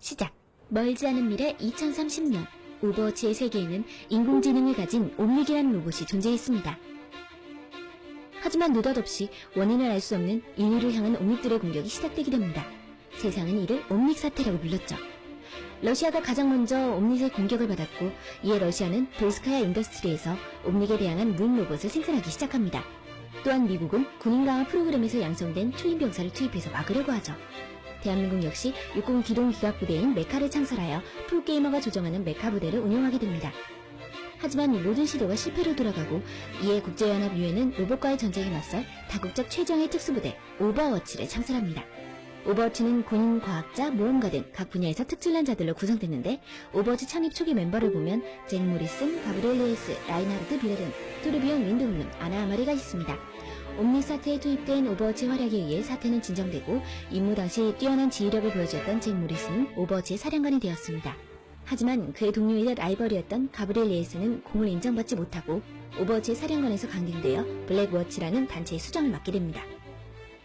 시작. 멀지 않은 미래 2030년 오버워치의 세계에는 인공지능을 가진 옴닉이라는 로봇이 존재했습니다. 하지만 느닷없이 원인을 알 수 없는 인류를 향한 옴닉들의 공격이 시작되게 됩니다. 세상은 이를 옴닉 사태라고 불렀죠. 러시아가 가장 먼저 옴닉의 공격을 받았고 이에 러시아는 돌스카야 인더스트리에서 옴닉에 대항한 문 로봇을 생산하기 시작합니다. 또한 미국은 군인 강화 프로그램에서 양성된 초인 병사를 투입해서 막으려고 하죠. 대한민국 역시 육군 기동 기갑 부대인 메카를 창설하여 프로게이머가 조정하는 메카 부대를 운영하게 됩니다. 하지만 모든 시도가 실패로 돌아가고 이에 국제연합 유엔은 로봇과의 전쟁에 맞설 다국적 최정예 특수부대 오버워치를 창설합니다. 오버워치는 군인, 과학자, 모험가 등 각 분야에서 특출난 자들로 구성됐는데 오버워치 창립 초기 멤버를 보면 잭 모리슨, 가브리엘 레이스, 라인하르드 비레른, 토르비온 윈드훌름, 아나 아마리가 있습니다. 옴닉 사태에 투입된 오버워치 활약에 의해 사태는 진정되고 임무 당시 뛰어난 지휘력을 보여주었던 잭 모리스는 오버워치의 사령관이 되었습니다. 하지만 그의 동료이자 라이벌이었던 가브리엘 레이스는 공을 인정받지 못하고 오버워치의 사령관에서 강등되어 블랙워치라는 단체의 수장을 맡게 됩니다.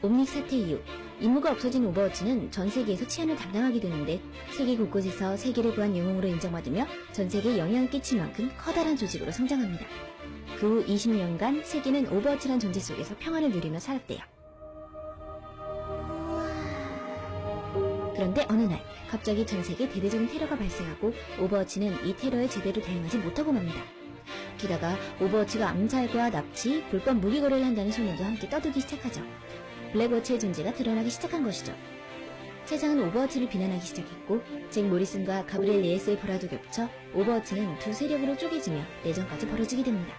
옴닉 사태 이후 임무가 없어진 오버워치는 전 세계에서 치안을 담당하게 되는데 세계 곳곳에서 세계를 구한 영웅으로 인정받으며 전 세계에 영향을 끼칠 만큼 커다란 조직으로 성장합니다. 그후 20년간 세계는 오버워치란 존재 속에서 평화를 누리며 살았대요. 그런데 어느 날 갑자기 전 세계 대대적인 테러가 발생하고 오버워치는 이 테러에 제대로 대응하지 못하고 맙니다. 게다가 오버워치가 암살과 납치, 불법 무기 거래를 한다는 소문도 함께 떠들기 시작하죠. 블랙워치의 존재가 드러나기 시작한 것이죠. 세상은 오버워치를 비난하기 시작했고 잭 모리슨과 가브리엘 레이스의 불화도 겹쳐 오버워치는 두 세력으로 쪼개지며 내전까지 벌어지게 됩니다.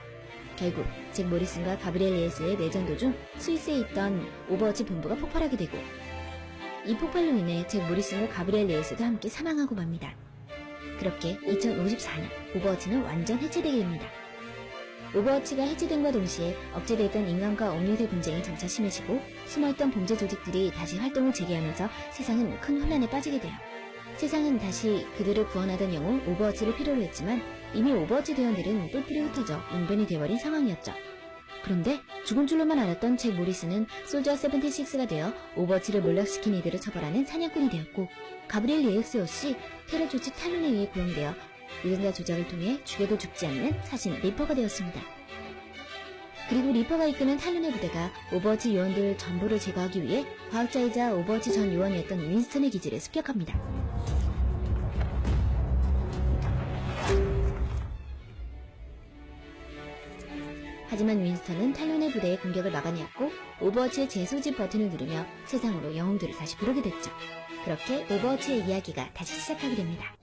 결국 잭 모리슨과 가브리엘 레이스의 내전 도중 스위스에 있던 오버워치 본부가 폭발하게 되고 이 폭발로 인해 잭 모리슨과 가브리엘 레이스도 함께 사망하고 맙니다. 그렇게 2054년 오버워치는 완전 해체되게 됩니다. 오버워치가 해체됨과 동시에 억제됐던 인간과 옴닉의 분쟁이 점차 심해지고 숨어있던 범죄 조직들이 다시 활동을 재개하면서 세상은 큰 혼란에 빠지게 돼요. 세상은 다시 그들을 구원하던 영웅 오버워치를 필요로 했지만 이미 오버워치 대원들은 뿔뿔이 흩어져 용변이 돼버린 상황이었죠. 그런데 죽은 줄로만 알았던 잭 모리스는 솔저 76가 되어 오버워치를 몰락시킨 이들을 처벌하는 사냥꾼이 되었고 가브리엘 예엑스 역시 테러 조직 탈론에 의해 고용되어 유전자 조작을 통해 죽여도 죽지 않는 사신 리퍼가 되었습니다. 그리고 리퍼가 이끄는 탈론의 부대가 오버워치 요원들 전부를 제거하기 위해 과학자이자 오버워치 전 요원이었던 윈스턴의 기지를 습격합니다. 하지만 윈스턴은 탈론의 부대의 공격을 막아내었고 오버워치의 재소집 버튼을 누르며 세상으로 영웅들을 다시 부르게 됐죠. 그렇게 오버워치의 이야기가 다시 시작하게 됩니다.